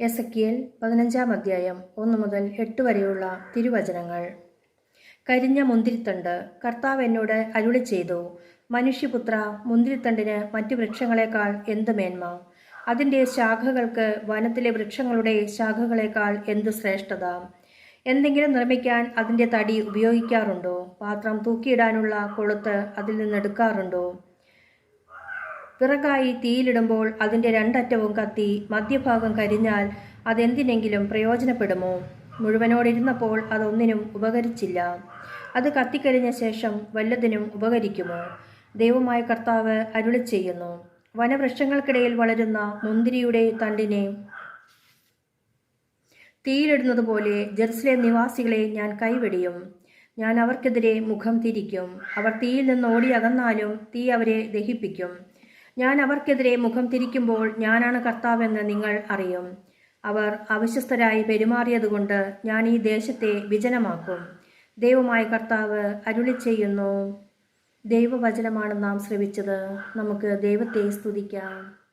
എസക്കിയൽ പതിനഞ്ചാം അധ്യായം ഒന്ന് മുതൽ എട്ട് വരെയുള്ള തിരുവചനങ്ങൾ. കരിഞ്ഞ മുന്തിരിത്തണ്ട് കർത്താവ് എന്നോട് അരുളി ചെയ്തു മനുഷ്യപുത്ര മുന്തിരിത്തണ്ടിന് മറ്റു വൃക്ഷങ്ങളെക്കാൾ എന്ത് മേന്മ? അതിന്റെ ശാഖകൾക്ക് വനത്തിലെ വൃക്ഷങ്ങളുടെ ശാഖകളെക്കാൾ എന്ത് ശ്രേഷ്ഠത? എന്തെങ്കിലും നിർമ്മിക്കാൻ അതിന്റെ തടി ഉപയോഗിക്കാറുണ്ടോ? പാത്രം തൂക്കിയിടാനുള്ള കൊളുത്ത് അതിൽ നിന്നെടുക്കാറുണ്ടോ വിറകായി തീയിലിടുമ്പോൾ അതിന്റെ രണ്ടറ്റവും കത്തി മധ്യഭാഗം കരിഞ്ഞാൽ അതെന്തിനെങ്കിലും പ്രയോജനപ്പെടുമോ? മുഴുവനോടിരുന്നപ്പോൾ അതൊന്നിനും ഉപകരിച്ചില്ല. അത് കത്തിക്കരിഞ്ഞ ശേഷം വല്ലതിനും ഉപകരിക്കുമോ? ദൈവമായ കർത്താവ് അരുളി ചെയ്യുന്നു. വനവൃക്ഷങ്ങൾക്കിടയിൽ വളരുന്ന മുന്തിരിയുടെ തണ്ടിനെ തീയിലിടുന്നത് പോലെ ജെറുസലേം നിവാസികളെ ഞാൻ കൈവെടിയും. ഞാൻ അവർക്കെതിരെ മുഖം തിരിക്കും. അവർ തീയിൽ നിന്ന് ഓടിയകന്നാലും തീ അവരെ ദഹിപ്പിക്കും. ഞാൻ അവർക്കെതിരെ മുഖം തിരിക്കുമ്പോൾ ഞാനാണ് കർത്താവെന്ന് നിങ്ങൾ അറിയും. അവർ അവിശ്വസ്തരായി പെരുമാറിയതുകൊണ്ട് ഞാൻ ഈ ദേശത്തെ വിജനമാക്കും. ദൈവമായ കർത്താവ് അരുളി ചെയ്യുന്നു. ദൈവവചനമാണ് നാം ശ്രവിച്ചത്. നമുക്ക് ദൈവത്തെ സ്തുതിക്കാം.